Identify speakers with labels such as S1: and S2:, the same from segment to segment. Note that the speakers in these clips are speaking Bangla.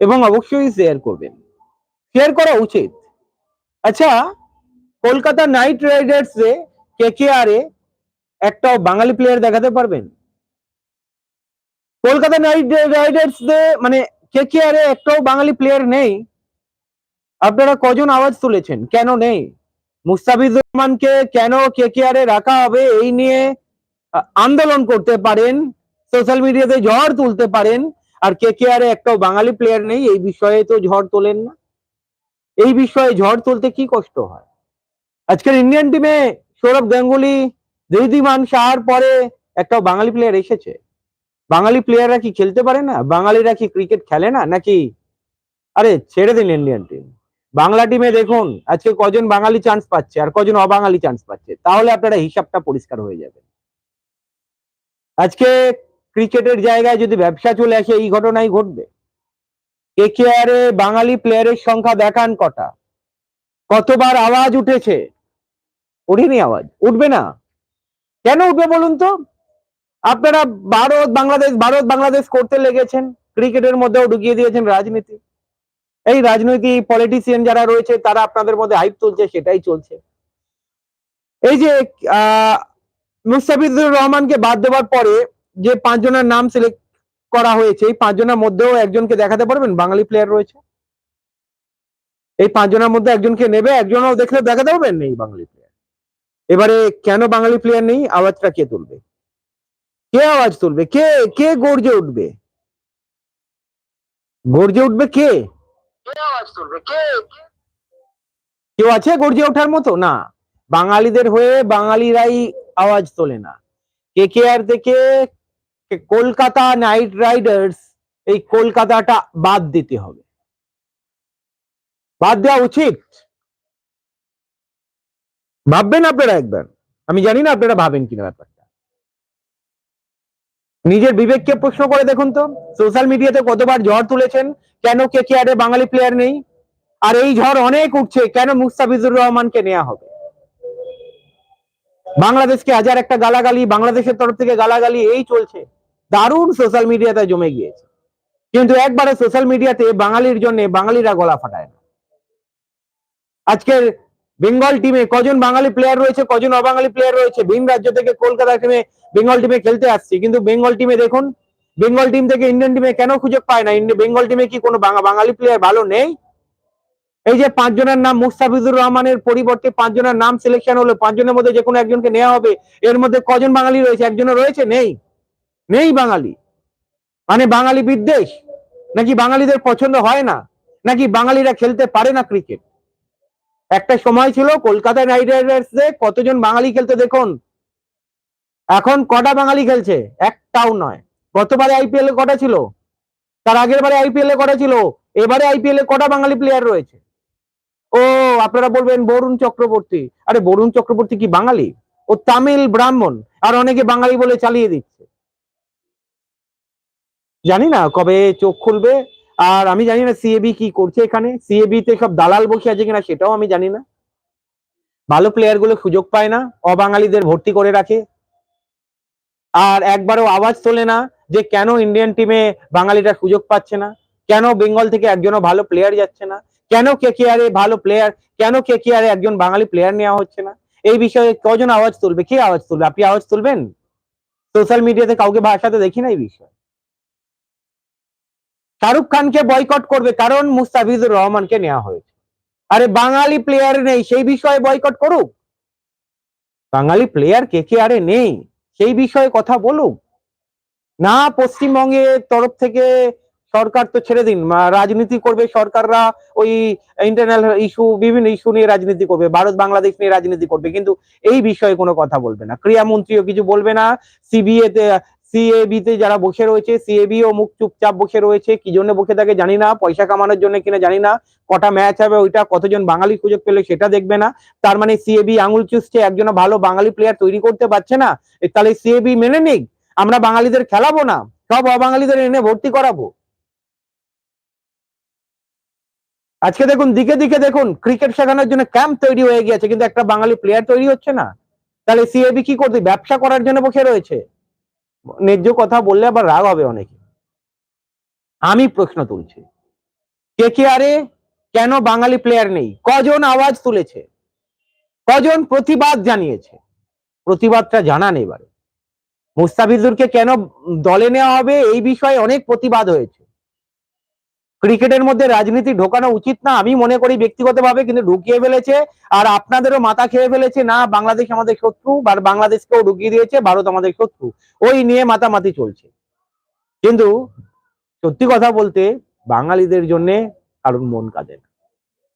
S1: এবং অবশ্যই শেয়ার করবেন শেয়ার করা উচিত। আচ্ছা কলকাতা নাইট রাইডার্স এ কে কে আর এ একটাও বাঙালি প্লেয়ার দেখাতে পারবেন? কলকাতা নাইট রাইডার্স মানে কে কে আর এ একটাও বাঙালি প্লেয়ার নেই। আপনারা কজন আওয়াজ তুলেছেন? কেন নেই? মুস্তাফিজুর রহমানকে কেন কে কে আর এ রাখা হবে? এই নিয়ে আন্দোলন করতে পারেন সোশ্যাল মিডিয়াতে ঝড় তুলতে পারেন আর কে কে আর একটাও বাঙালি প্লেয়ার নেই, এই বিষয়ে তো ঝড় তোলেন না। এই বিষয়ে ঝড় তুলতে কি কষ্ট হয়? আজকের ইন্ডিয়ান টিমে সৌরভ গাঙ্গুলি ঋদ্ধিমান সাহার পরে একটাও বাঙালি প্লেয়ার এসেছে। বাঙালি প্লেয়াররা কি খেলতে পারে না? বাঙালিরা কি ক্রিকেট খেলে না? নাকি, আরে ছেড়ে দিন ইন্ডিয়ান টিম বাংলা টিমে দেখুন, আজকে কজন বাঙালি চান্স পাচ্ছে আর কজন অবাঙালি চান্স পাচ্ছে। তাহলে আপনারা হিসাবটা পরিষ্কার হয়ে যাবে। আজকে ক্রিকেটের জায়গায় যদি ব্যবসা চলে আসে, এই ঘটনাই ঘটবে। কে কে বাঙালি প্লেয়ারের সংখ্যা দেখান কটা। কতবার আওয়াজ উঠেছে? ওঠেনি আওয়াজ। উঠবে না। কেন উঠবে বলুন তো? আপনারা ভারত বাংলাদেশ ভারত বাংলাদেশ করতে লেগেছেন, ক্রিকেটের মধ্যেও ঢুকিয়ে দিয়েছেন রাজনীতি। এই রাজনৈতিক পলিটিশিয়ান যারা রয়েছে, তারা আপনাদের মধ্যে হাইপ তুলছে, সেটাই চলছে। এই যে, আহ, মুস্তাফিজুর রহমানকে বাদ দেওয়ার পরে যে পাঁচজনের নাম সিলেক্ট করা হয়েছে এই পাঁচজনের মধ্যেও একজনকে দেখাতে পারবেন? বাঙালি প্লেয়ার রয়েছে। এই পাঁচজনের মধ্যে একজনকে নেবে একজনও দেখলে দেখাতে পারবেন? নেই বাঙালি প্লেয়ার এবারে কেন বাঙালি প্লেয়ার নেই? আওয়াজটা কে তুলবে? কে আওয়াজ তুলবে? কে কে গর্জে উঠবে? গর্জে উঠবে কে? কেউ আছে গর্জে ওঠার মতো? না। বাঙালিদের হয়ে বাঙালিরাই আওয়াজ তোলে না। কে কে আর থেকে কে- কলকাতা নাইট রাইডার্স, এই কলকাতাটা বাদ দিতে হবে। বাদ দেওয়া উচিত? ভাববেন আপনারা একবার। আমি জানি না আপনারা ভাবেন কিনা ব্যাপারটা। নিজের বিবেককে প্রশ্ন করে দেখুন তো। সোশ্যাল মিডিয়াতে কতবার ঝড় তুলেছেন? কেন কে কে আরে বাঙালি প্লেয়ার নেই? আর এই ঝড় অনেক উঠছে, কেন মুস্তাফিজুর রহমানকে নেওয়া হবে? বাংলাদেশকে হাজার একটা গালাগালি, বাংলাদেশের তরফ থেকে গালাগালি, এই চলছে। দারুণ সোশ্যাল মিডিয়াতে জমে গিয়েছে। কিন্তু একবারে সোশ্যাল মিডিয়াতে বাঙালির জন্য বাঙালিরা গলা ফাটায় না। আজকের বেঙ্গল টিমে কজন বাঙালি প্লেয়ার রয়েছে, কজন অবাঙালি প্লেয়ার রয়েছে? ভিন রাজ্য থেকে কলকাতা টিমে বেঙ্গল টিমে খেলতে আসছে। কিন্তু বেঙ্গল টিমে দেখুন বেঙ্গল টিম থেকে ইন্ডিয়ান টিমে কেন সুযোগ পায় না? বেঙ্গল টিমে কি কোনো বাঙালি প্লেয়ার ভালো নেই? এই যে পাঁচজনের নাম মুস্তাফিজুর রহমানের পরিবর্তে পাঁচজনের নাম সিলেকশন হলো, পাঁচজনের মধ্যে যে কোনো একজনকে নেওয়া হবে। এর মধ্যে কজন বাঙালি রয়েছে? একজনও রয়েছে? নেই। নেই বাঙালি। মানে বাঙালি বিদ্বেষ? নাকি বাঙালিদের পছন্দ হয় না? নাকি বাঙালিরা খেলতে পারে না ক্রিকেট একটা সময় ছিল কলকাতা নাইট রাইডার্স কতজন বাঙালি খেলতে দেখুন। এখন কটা বাঙালি খেলছে? একটাও নয়। গতবারে আইপিএল এ কটা ছিল? তার আগের বারে আইপিএল এ কটা ছিল? এবারে আইপিএল এ কটা বাঙালি প্লেয়ার রয়েছে? ও, আপনারা বলবেন বরুণ চক্রবর্তী। আরে বরুণ চক্রবর্তী কি বাঙালি? ও তামিল ব্রাহ্মণ। আর অনেকে বাঙালি বলে চালিয়ে দিচ্ছে। জানি না কবে চোখ খুলবে, আর আমি জানি না সিএবি কি করছে এখানে। সিএবি তে সব দালাল বসে আছে কিনা সেটাও আমি জানি না। ভালো প্লেয়ারগুলো সুযোগ পায় না, অবাঙালিদের ভর্তি করে রাখে। আর একবারও আওয়াজ তোলে না যে কেন ইন্ডিয়ান টিমে বাঙালিরা সুযোগ পাচ্ছে না। কেন বেঙ্গল থেকে একজনও ভালো প্লেয়ার যাচ্ছে না। কেন কে কে আরে ভালো প্লেয়ার কেন কে কে আরে একজন বাঙালি প্লেয়ার নেওয়া হচ্ছে না। এই বিষয়ে কজন আওয়াজ তুলবে? কে আওয়াজ তুলবে? আপনি আওয়াজ তুলবেন? সোশ্যাল মিডিয়াতে কাউকে ভাষাতে দেখি না এই বিষয়ে। শাহরুখ খানকে বয়কট করবে কারণ মুস্তাফিজুর রহমানকে নেওয়া হয়েছে। আরে বাঙালি প্লেয়ার নেই, সেই বিষয়ে বয়কট করুক। বাঙালি প্লেয়ার কে কে আরে নেই, সেই বিষয়ে কথা বলুক। না, পশ্চিমবঙ্গের তরফ থেকে সরকার তো ছেড়ে দিন রাজনীতি করবে সরকাররা, ওই ইন্টারনাল ইস্যু বিভিন্ন ইস্যু নিয়ে রাজনীতি করবে, ভারত বাংলাদেশ নিয়ে রাজনীতি করবে, কিন্তু এই বিষয়ে কোনো কথা বলবে না। ক্রীড়ামন্ত্রীও কিছু বলবে না সিবিএ তে সিএবি তে যারা বসে রয়েছে সিএবি ও মুখ চুপচাপ বসে রয়েছে, কি জন্য বসে থাকে জানি না, পয়সা কামানোর জন্য কিনা জানি না, কটা ম্যাচ হবে ওইটা, কতজন বাঙালি সুযোগ পেলে সেটা দেখবে না, তার মানে সিএবি আঙুল চুষছে একজন ভালো বাঙালি প্লেয়ার তৈরি করতে পারছে না তাহলে সিএবি মেনে নিক, আমরা বাঙালিদের খেলাবো না, সব অবাঙালিদের এনে ভর্তি করাবো। আজকে দেখুন, দিকে দিকে দেখুন ক্রিকেট শেখানোর জন্য ক্যাম্প তৈরি হয়ে গিয়েছে, কিন্তু একটা বাঙালি প্লেয়ার তৈরি হচ্ছে না, তাহলে সিএবি কি করতে ব্যবসা করার জন্য বসে রয়েছে। ন্যায্য কথা বললে আবার রাগ হবে অনেকে। আমি প্রশ্ন তুলছি কে কে আরে কেন বাঙালি প্লেয়ার নেই? কজন আওয়াজ তুলেছে? কজন প্রতিবাদ জানিয়েছে? প্রতিবাদটা জানান এবারে। মুস্তাফিজুরকে কেন দলে নেওয়া হবে? এই বিষয়ে অনেক প্রতিবাদ হয়েছে। ক্রিকেটের মধ্যে রাজনীতি ঢোকানো উচিত না, আমি মনে করি ব্যক্তিগতভাবে কিন্তু ঢুকিয়ে ফেলেছে, আর আপনাদেরও মাথা খেয়ে ফেলেছে, না, বাংলাদেশ আমাদের শত্রু আর বাংলাদেশকেও ঢুকিয়ে দিয়েছে, ভারত আমাদের শত্রু, ওই নিয়ে মাতামাতি চলছে। কিন্তু সত্যি কথা বলতে, বাঙালিদের জন্যে কারণ মন কাঁদে না।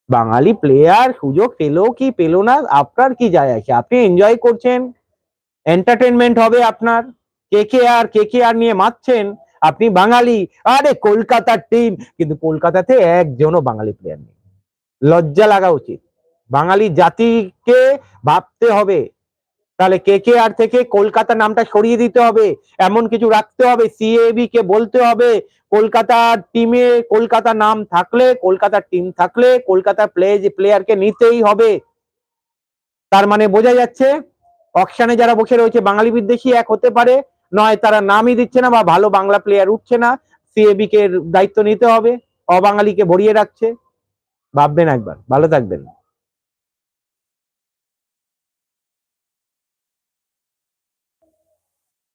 S1: বাঙালি প্লেয়ার সুযোগ পেল কি পেল না, আপনার কি যায় আসে আপনি এনজয় করছেন এন্টারটেনমেন্ট হবে আপনার কে কে আর কে কে আর নিয়ে মারছেন আপনি বাঙালি। আরে কলকাতার টিম কিন্তু কলকাতাতে একজনও বাঙালি প্লেয়ার নেই। লজ্জা লাগা উচিত। বাঙালি জাতিকে ভাবতে হবে। তাহলে কে কে আর থেকে কলকাতা নামটা সরিয়ে দিতে হবে? এমন কিছু রাখতে হবে সিএবি কে বলতে হবে। কলকাতার টিমে কলকাতা নাম থাকলে কলকাতার টিম থাকলে কলকাতা প্লে প্লেয়ারকে নিতেই হবে। তার মানে বোঝা যাচ্ছে অকশানে যারা বসে রয়েছে, বাঙালি বিদ্বেষী এক হতে পারে। নয় তারা নামই দিচ্ছে না বা ভালো বাংলা প্লেয়ার উঠছে না। সিএবি কে দায়িত্ব নিতে হবে। অবাঙালিকে ভরিয়ে রাখছে। ভাববেন একবার। ভালো থাকবেন।